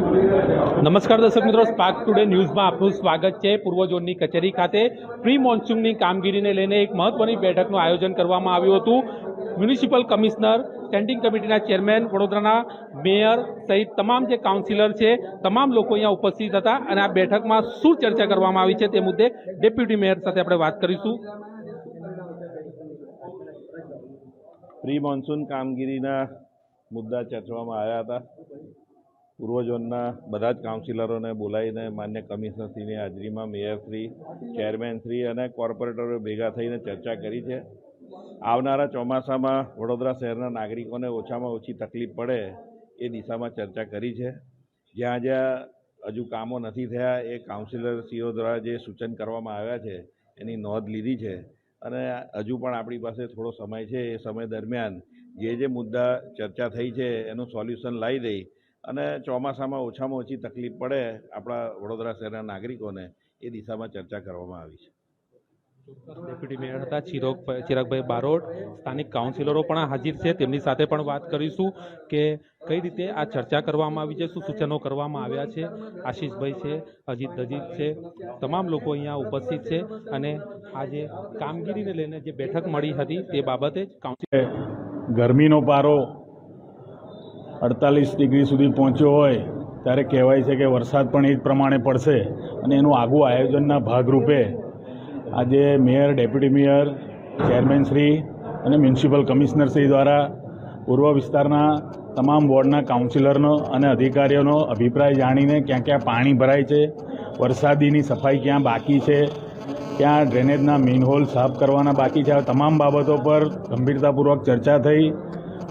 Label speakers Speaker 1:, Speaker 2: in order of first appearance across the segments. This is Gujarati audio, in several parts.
Speaker 1: નમસ્કાર દર્શક મિત્રો સ્પાર્ક ટુડે ન્યૂઝમાં આપનું સ્વાગત છે. પૂર્વ ઝોનની કચેરી ખાતે પ્રી મોન્સૂનની કામગીરીને લઈને એક મહત્વની બેઠકનું આયોજન કરવામાં આવ્યું હતું. મ્યુનિસિપલ કમિશનર, સ્ટેન્ડિંગ કમિટીના ચેરમેન, વડોદરાના મેયર સહિત તમામ જે કાઉન્સિલર છે, તમામ લોકો અહીંયા ઉપસ્થિત હતા અને આ બેઠકમાં શું ચર્ચા કરવામાં આવી છે તે મુદ્દે ડેપ્યુટી મેયર સાથે આપણે વાત કરીશું.
Speaker 2: પ્રી મોન્સૂન કામગીરીના મુદ્દા ચર્ચવામાં આવ્યા હતા. પૂર્વ ઝોનના બધા જ કાઉન્સિલરોને બોલાવીને માન્ય કમિશનરશ્રીની હાજરીમાં મેયરશ્રી ચેરમેનશ્રી અને કોર્પોરેટરો ભેગા થઈને ચર્ચા કરી છે. આવનારા ચોમાસામાં વડોદરા શહેરના નાગરિકોને ઓછામાં ઓછી તકલીફ પડે એ દિશામાં ચર્ચા કરી છે. જ્યાં જ્યાં હજુ કામો નથી થયા એ કાઉન્સિલરશ્રીઓ દ્વારા જે સૂચન કરવામાં આવ્યા છે એની નોંધ લીધી છે. અને હજુ પણ આપણી પાસે થોડો સમય છે. એ સમય દરમિયાન જે જે મુદ્દા ચર્ચા થઈ છે એનું સોલ્યુશન લાવી દઈ અને ચોમાસામાં ઓછામાં ઓછી તકલીફ પડે આપણા વડોદરા શહેરના નાગરિકોને એ દિશામાં ચર્ચા કરવામાં આવી છે.
Speaker 1: ડેપ્યુટી મેયર હતા ચિરોગ ચિરાગભાઈ બારોટ. સ્થાનિક કાઉન્સિલરો પણ હાજર છે. તેમની સાથે પણ વાત કરીશું કે કઈ રીતે આ ચર્ચા કરવામાં આવી છે શું સૂચનો કરવામાં આવ્યા છે. આશીષભાઈ છે અજીત દજીત છે તમામ લોકો અહીંયા ઉપસ્થિત છે અને આ જે કામગીરીને લઈને જે બેઠક મળી હતી તે બાબતે જ કાઉન્સિલ
Speaker 3: ગરમીનો પારો અડતાલીસ ડિગ્રી સુધી પહોંચ્યો હોય, ત્યારે કહેવાય છે કે વરસાદ પણ એ જ પ્રમાણે પડશે અને એનું આગવું આયોજનના ભાગરૂપે આજે મેયર, ડેપ્યુટી મેયર ચેરમેનશ્રી અને મ્યુનિસિપલ કમિશનરશ્રી દ્વારા પૂર્વ વિસ્તારના તમામ વોર્ડના કાઉન્સિલરનો અને અધિકારીઓનો અભિપ્રાય જાણીને ક્યાં ક્યાં પાણી ભરાય છે, વરસાદીની સફાઈ ક્યાં બાકી છે, ક્યાં ડ્રેનેજના મેનહોલ સાફ કરવાના બાકી છે, આ તમામ બાબતો પર ગંભીરતાપૂર્વક ચર્ચા થઈ,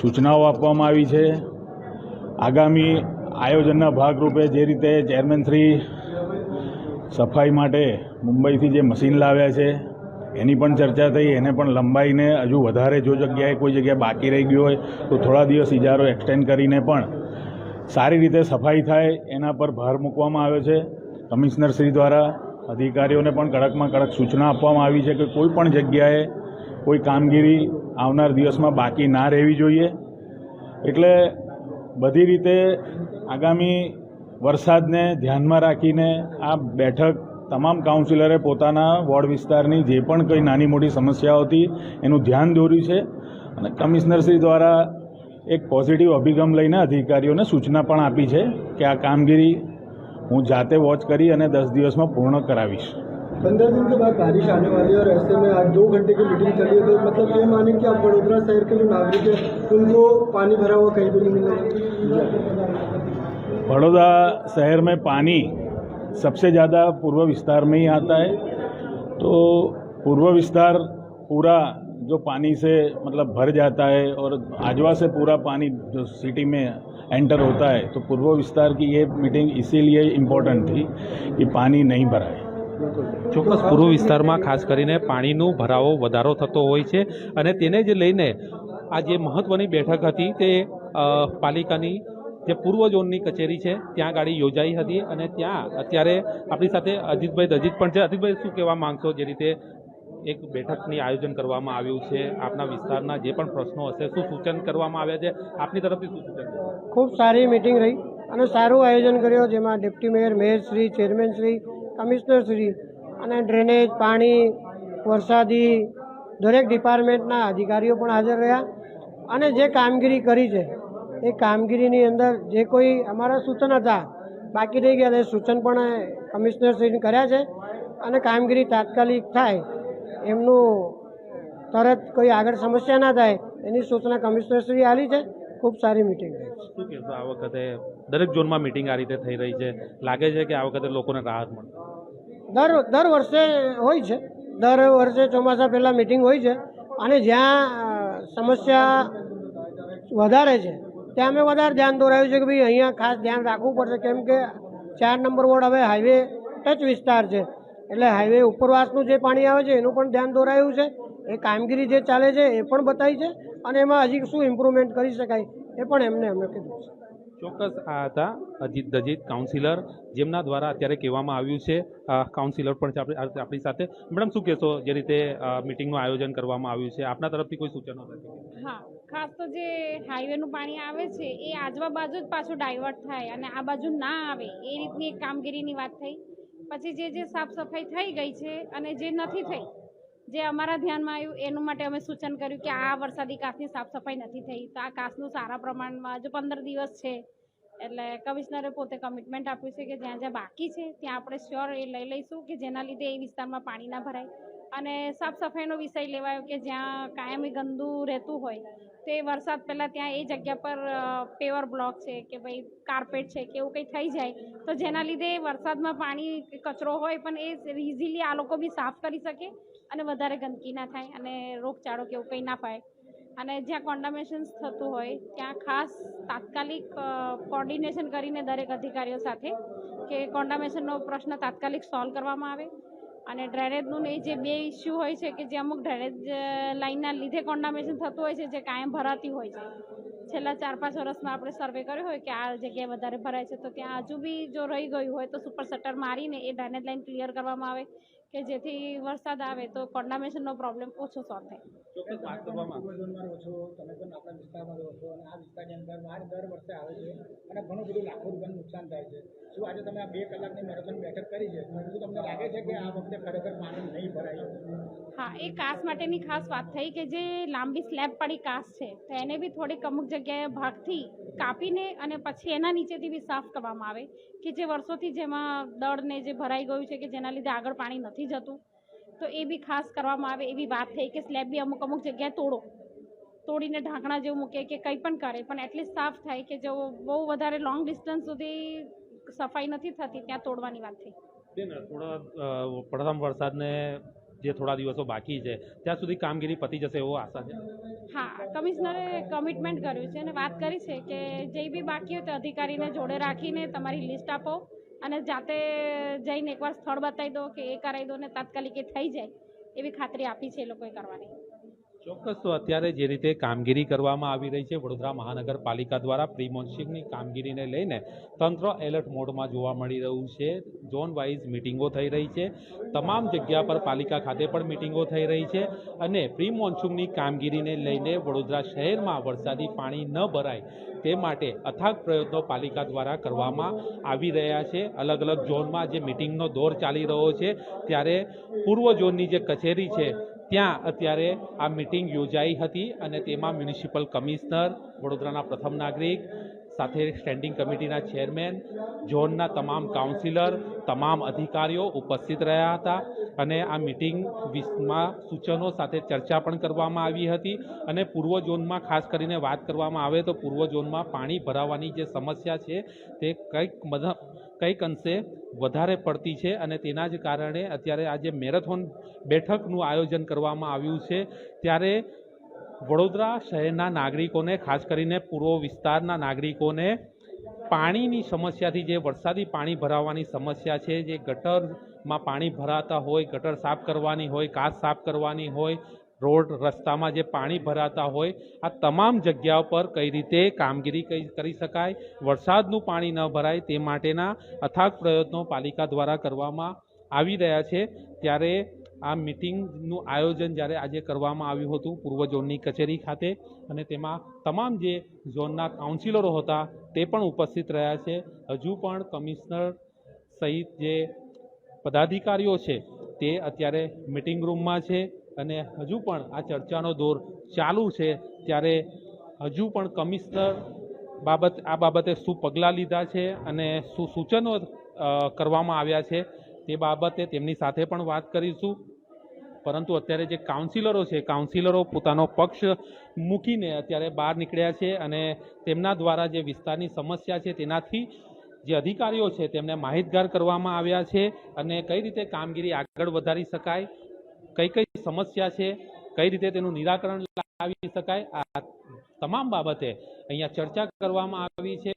Speaker 3: સૂચનાઓ આપવામાં આવી છે. આગામી આયોજનના ભાગરૂપે જે રીતે ચેરમેનશ્રી સફાઈ માટે મુંબઈથી જે મશીન લાવ્યા છે, એની પણ ચર્ચા થઈ, એને પણ લંબાઈને હજુ વધારે જો જગ્યાએ કોઈ જગ્યાએ બાકી રહી ગયું હોય, તો થોડા દિવસ ઇજારો એક્સટેન્ડ કરીને પણ સારી રીતે સફાઈ થાય, એના પર ભાર મૂકવામાં આવ્યો છે. કમિશનર શ્રી દ્વારા અધિકારીઓને પણ કડકમાં કડક સૂચના આપવામાં આવી છે કે કોઈ પણ જગ્યાએ કોઈ કામગીરી આવનાર દિવસમાં બાકી ના રહેવી જોઈએ. એટલે બધી રીતે આગામી વરસાદને ધ્યાનમાં રાખીને આ બેઠક તમામ કાઉન્સિલરે પોતાના વોર્ડ વિસ્તારની જે પણ કંઈ નાની મોટી સમસ્યાઓ હતી, એનું ધ્યાન દોર્યું છે. અને કમિશનરશ્રી દ્વારા એક પોઝિટિવ અભિગમ લઈને અધિકારીઓને સૂચના પણ આપી છે કે આ કામગીરી હું જાતે વોચ કરી અને દસ દિવસમાં પૂર્ણ કરાવીશ.
Speaker 4: पंद्रह दिन के बाद बारिश आने वाली है और ऐसे में आज दो घंटे की मीटिंग चली है तो मतलब ये माने कि आप वडोदरा शहर के जो नागरिक है, उनको पानी भरा हुआ कहीं भी नहीं मिलेगा
Speaker 3: बड़ौदा शहर में पानी सबसे ज़्यादा पूर्व विस्तार में ही आता है। तो पूर्व विस्तार पूरा जो पानी से मतलब भर जाता है और आजवा से पूरा पानी जो सिटी में एंटर होता है तो पूर्व विस्तार की ये मीटिंग इसीलिए इम्पोर्टेंट थी कि पानी नहीं भराए
Speaker 1: ચોક્કસ પૂર્વ વિસ્તારમાં ખાસ કરીને પાણીનો ભરાવો વધારો થતો હોય છે અને તેને જ લઈને આ જે મહત્વની બેઠક હતી તે પાલિકાની જે પૂર્વ ઝોનની કચેરી છે, ત્યાં ગાડી યોજાઈ હતી અને ત્યાં અત્યારે આપણી સાથે અજીતભાઈ દજીત પણ છે. અજીતભાઈ, શું કહેવા માંગશો જે રીતે એક બેઠકની આયોજન કરવામાં આવ્યું છે? આપના વિસ્તારના જે પણ પ્રશ્નો હશે, શું સૂચન કરવામાં આવ્યા છે? આપની તરફથી શું સૂચન
Speaker 5: ખૂબ સારી મિટિંગ રહી અને સારું આયોજન કર્યું જેમાં ડેપ્ટી મેયર મેયરશ્રી ચેરમેનશ્રી કમિશનરશ્રી અને ડ્રેનેજ, પાણી, વરસાદી દરેક ડિપાર્ટમેન્ટના અધિકારીઓ પણ હાજર રહ્યા. અને જે કામગીરી કરી છે, એ કામગીરીની અંદર જે કોઈ અમારા સૂચન હતા, બાકી રહી ગયા, એ સૂચન પણ કમિશનરશ્રીને કર્યા છે. અને કામગીરી તાત્કાલિક થાય, એમનું તરત કોઈ આગળ સમસ્યા ના થાય, એની સૂચના કમિશનરશ્રી આલી છે. ખૂબ સારી મિટિંગ રહી છે.
Speaker 1: શું કહેશો આ વખતે દરેક ઝોનમાં મિટિંગ આ રીતે થઈ રહી છે? લાગે છે કે આ વખતે લોકોને રાહત મળશે
Speaker 5: દર દર વર્ષે હોય છે. દર વર્ષે ચોમાસા પહેલાં મિટિંગ હોય છે. અને જ્યાં સમસ્યા વધારે છે ત્યાં અમે વધારે ધ્યાન દોરાયું છે કે ભાઈ અહીંયા ખાસ ધ્યાન રાખવું પડશે. કેમ કે ચાર નંબર વોર્ડ હવે હાઈવે ટચ વિસ્તાર છે. એટલે હાઈવે ઉપરવાસનું જે પાણી આવે છે એનું પણ ધ્યાન દોરાયું છે. એ કામગીરી જે ચાલે છે એ પણ બતાવી છે અને એમાં હજી શું ઇમ્પ્રુવમેન્ટ કરી શકાય એ પણ એમને અમે કીધું છે.
Speaker 1: ચોક્કસ આ હતા અજીત દજીત કાઉન્સિલર જેમના દ્વારા અત્યારે કહેવામાં આવ્યું છે. કાઉન્સિલર પણ છે આપણી સાથે. મેડમ શું કહેશો? જે રીતે મીટિંગનું આયોજન કરવામાં આવ્યું છે. આપના તરફથી કોઈ સૂચનો
Speaker 6: હા ખાસ તો જે હાઈવેનું પાણી આવે છે એ આજવા બાજુ જ પાછું ડાયવર્ટ થાય અને આ બાજુ ના આવે. એ રીતની એક કામગીરીની વાત થઈ. પછી જે જે સાફ સફાઈ થઈ ગઈ છે અને જે નથી થઈ જે અમારા ધ્યાનમાં આવ્યું, એનું માટે અમે સૂચન કર્યું કે આ વરસાદી કાચની સાફ સફાઈ નથી થઈ. તો આ કાચનું સારા પ્રમાણમાં જો પંદર દિવસ છે, એટલે કમિશનરે પોતે કમિટમેન્ટ આપ્યું છે કે જ્યાં જ્યાં બાકી છે, ત્યાં આપણે શ્યોર એ લઈ લઈશું કે જેના લીધે એ વિસ્તારમાં પાણી ના ભરાય. અને સાફ સફાઈનો વિષય લેવાયો કે જ્યાં કાયમી ગંદુ રહેતું હોય, તે વરસાદ પહેલાં ત્યાં એ જગ્યા પર પેવર બ્લોક છે કે ભાઈ કાર્પેટ છે કે એવું કંઈ થઈ જાય, તો જેના લીધે વરસાદમાં પાણી કચરો હોય પણ એ ઇઝીલી આ લોકો બી સાફ કરી શકે. અને વધારે ગંદકી ના થાય અને રોગચાળો કે એવું કંઈ ના પાય અને જ્યાં કોન્ડામેશન્સ થતું હોય, ત્યાં ખાસ તાત્કાલિક કોર્ડિનેશન કરીને દરેક અધિકારીઓ સાથે કે કોન્ડામેશનનો પ્રશ્ન તાત્કાલિક સોલ્વ કરવામાં આવે. અને ડ્રેનેજનું એ જે બે ઇસ્યુ હોય છે કે જે અમુક ડ્રેનેજ લાઇનના લીધે કોન્ડામેશન થતું હોય છે, જે કાયમ ભરાતી હોય છે. છેલ્લા ચાર પાંચ વર્ષમાં આપણે સર્વે કર્યો હોય કે આ જગ્યાએ વધારે ભરાય છે, તો ત્યાં હજુ બી જો રહી ગયું હોય તો સુપર શટર મારીને એ ડ્રેનેજ લાઇન ક્લિયર કરવામાં આવે. કે જેથી વરસાદ આવે તો કોન્ડામેશનનો પ્રોબ્લેમ ઓછો સોલ્વ થાય.
Speaker 1: ચોક્કસ વાત કરવામાં આવે.
Speaker 7: ઝોનમાં રહો છો તમે પણ આપણા વિસ્તારમાં રહો છો અને આ વિસ્તારની અંદર બાર દર વર્ષે આવે છે અને ઘણું બધું લાખો રૂપિયાનું નુકસાન થાય છે. શું આજે તમે આ બે કલાકની મેરેથોન બેઠક કરી છે? શું તમને લાગે છે કે આ વખતે ખરેખર પાણી નહીં ભરાય?
Speaker 6: હા એ કાસ માટેની ખાસ વાત થઈ કે જે લાંબી સ્લેબ પડી કાસ છે તો એને બી થોડીક અમુક જગ્યાએ ભાગથી કાપીને અને પછી એના નીચેથી બી સાફ કરવામાં આવે કે જે વર્ષોથી જેમાં દળને જે ભરાઈ ગયું છે કે જેના લીધે આગળ પાણી નથી જતું તો એ બી ખાસ કરવામાં આવે એવી વાત થઈ કે સ્લેબ બી અમુક અમુક જગ્યાએ તોડો. તોડીને ઢાંકણા જેવું મૂકે કે કંઈ પણ કરે પણ એટલીસ્ટ સાફ થાય કે જો બહુ વધારે લોંગ ડિસ્ટન્સ સુધી સફાઈ નથી થતી ત્યાં તોડવાની વાત થઈ.
Speaker 1: બેન થોડા પ્રથમ વરસાદને જે થોડા દિવસો બાકી છે ત્યાં સુધી કામગીરી પતી જશે એવો આશા છે?
Speaker 6: હા કમિશનરે કમિટમેન્ટ કર્યું છે અને વાત કરી છે કે જે બી બાકી હોય તે અધિકારીને જોડે રાખીને તમારી લિસ્ટ આપો. અને જાતે જઈને એકવાર સ્થળ બતાવી દો કે એ કરાવી દો ને તાત્કાલિક એ થઈ જાય એવી ખાતરી આપી છે એ લોકોએ કરવાની.
Speaker 1: ચોક્કસ, તો અત્યારે જે રીતે કામગીરી કરવામાં આવી રહી છે, વડોદરા મહાનગરપાલિકા દ્વારા પ્રી મોન્સૂનની કામગીરીને લઈને તંત્ર એલર્ટ મોડમાં જોવા મળી રહ્યું છે. ઝોન વાઇઝ મિટિંગો થઈ રહી છે. તમામ જગ્યા પર પાલિકા ખાતે પણ મિટિંગો થઈ રહી છે અને પ્રી મોન્સૂનની કામગીરીને લઈને વડોદરા શહેરમાં વરસાદી પાણી ન ભરાય તે માટે અથાગ પ્રયત્નો પાલિકા દ્વારા કરવામાં આવી રહ્યા છે. અલગ અલગ ઝોનમાં જે મિટિંગનો દોર ચાલી રહ્યો છે, ત્યારે પૂર્વ ઝોનની જે કચેરી છે ત્યાં અત્યારે આ મિટિંગ યોજાઈ હતી અને તેમાં મ્યુનિસિપલ કમિશનર વડોદરાના પ્રથમ નાગરિક, સાથે સ્ટેન્ડિંગ કમિટીના ચેરમેન ઝોનના તમામ કાઉન્સિલર તમામ અધિકારીઓ ઉપસ્થિત રહ્યા હતા અને આ મિટિંગ વિશમાં સૂચનો સાથે ચર્ચા પણ કરવામાં આવી હતી અને પૂર્વ ઝોનમાં ખાસ કરીને વાત કરવામાં આવે તો પૂર્વ ઝોનમાં પાણી ભરાવાની જે સમસ્યા છે તે કંઈક મધ કંઈક અંશે વધારે પડતી છે અને તેના જ કારણે અત્યારે આજે મેરેથોન બેઠકનું આયોજન કરવામાં આવ્યું છે, ત્યારે વડોદરા શહેરના નાગરિકોને, ખાસ કરીને પૂર્વ વિસ્તારના નાગરિકોને પાણીની સમસ્યાથી, જે વરસાદી પાણી ભરાવાની સમસ્યા છે, જે ગટરમાં પાણી ભરાતા હોય, ગટર સાફ કરવાની હોય, કાચ સાફ કરવાની હોય રોડ રસ્તામાં જે પાણી ભરાતા હોય, આ તમામ જગ્યાઓ પર કઈ રીતે કામગીરી કરી શકાય, વરસાદનું પાણી ન ભરાય તે માટેના અથાગ પ્રયત્નો પાલિકા દ્વારા કરવામાં આવી રહ્યા છે. ત્યારે આ મિટિંગનું આયોજન જ્યારે આજે કરવામાં આવ્યું હતું પૂર્વ ઝોનની કચેરી ખાતે અને તેમાં તમામ જે ઝોનના કાઉન્સિલરો હતા તે પણ ઉપસ્થિત રહ્યા છે. હજુ પણ કમિશનર સહિત જે પદાધિકારીઓ છે તે અત્યારે મિટિંગ રૂમમાં છે. અને હજુ પણ આ ચર્ચાનો દોર ચાલુ છે, ત્યારે હજુ પણ કમિશનર બાબત, આ બાબતે શું પગલાં લીધા છે અને શું સૂચનો કરવામાં આવ્યા છે તે બાબતે તેમની સાથે પણ વાત કરીશું. પરંતુ અત્યારે જે કાઉન્સિલરો છે, કાઉન્સિલરો પોતાનો પક્ષ મૂકીને અત્યારે બહાર નીકળ્યા છે અને તેમના દ્વારા જે વિસ્તારની સમસ્યા છે તેનાથી જે અધિકારીઓ છે તેમને માહિતગાર કરવામાં આવ્યા છે અને કઈ રીતે કામગીરી આગળ વધારી શકાય કઈ કઈ સમસ્યા છે, કઈ રીતે તેનું નિરાકરણ લાવી શકાય, આ તમામ બાબતે અહીંયા ચર્ચા કરવામાં આવી છે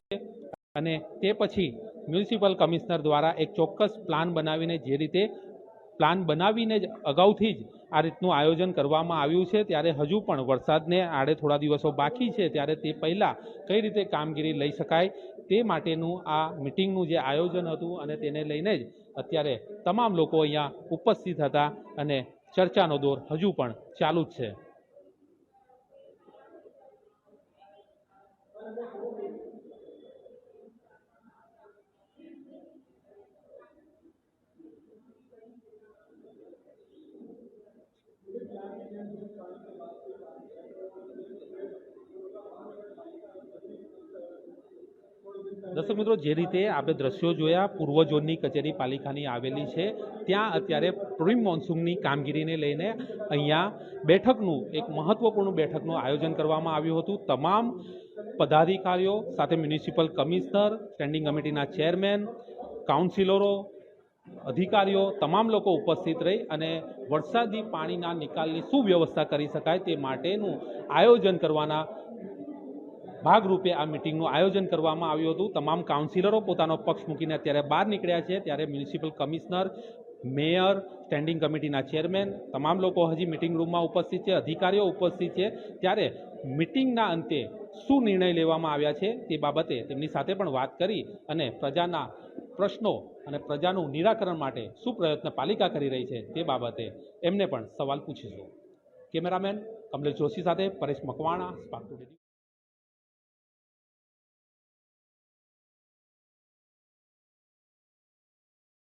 Speaker 1: અને તે પછી મ્યુનિસિપલ કમિશનર દ્વારા એક ચોક્કસ પ્લાન બનાવીને જે રીતે પ્લાન બનાવીને જ અગાઉથી જ આ રીતનું આયોજન કરવામાં આવ્યું છે, ત્યારે હજુ પણ વરસાદને આડે થોડા દિવસો બાકી છે, ત્યારે તે પહેલાં કઈ રીતે કામગીરી લઈ શકાય તે માટેનું આ મિટિંગનું જે આયોજન હતું અને તેને લઈને જ અત્યારે તમામ લોકો અહીંયા ઉપસ્થિત હતા અને ચર્ચાનો દોર હજુ પણ ચાલુ જ છે. દર્શક મિત્રો, જે રીતે આપણે દ્રશ્યો જોયા પૂર્વ ઝોનની કચેરી પાલિકાની આવેલી છે, ત્યાં અત્યારે પ્રિમ મોન્સૂનની કામગીરીને લઈને અહીંયા બેઠકનું, એક મહત્વપૂર્ણ બેઠકનું આયોજન કરવામાં આવ્યું હતું. તમામ પદાધિકારીઓ સાથે મ્યુનિસિપલ કમિશનર, સ્ટેન્ડિંગ કમિટીના ચેરમેન, કાઉન્સિલરો, અધિકારીઓ, તમામ લોકો ઉપસ્થિત રહી અને વરસાદી પાણીના નિકાલની શું વ્યવસ્થા કરી શકાય તે માટેનું આયોજન કરવાના ભાગરૂપે આ મિટિંગનું આયોજન કરવામાં આવ્યું હતું. તમામ કાઉન્સિલરો પોતાનો પક્ષ મૂકીને અત્યારે બહાર નીકળ્યા છે. ત્યારે મ્યુનિસિપલ કમિશનર, મેયર, સ્ટેન્ડિંગ કમિટીના ચેરમેન, તમામ લોકો હજી મિટિંગ રૂમમાં ઉપસ્થિત છે, અધિકારીઓ ઉપસ્થિત છે. ત્યારે મિટિંગના અંતે શું નિર્ણય લેવામાં આવ્યા છે તે બાબતે તેમની સાથે પણ વાત કરી અને પ્રજાના પ્રશ્નો અને પ્રજાનું નિરાકરણ માટે શું પ્રયત્ન પાલિકા કરી રહી છે તે બાબતે એમને પણ સવાલ પૂછીશું. કેમેરામેન કમલેશ જોશી સાથે પરેશ મકવાણા સ્પાર્ક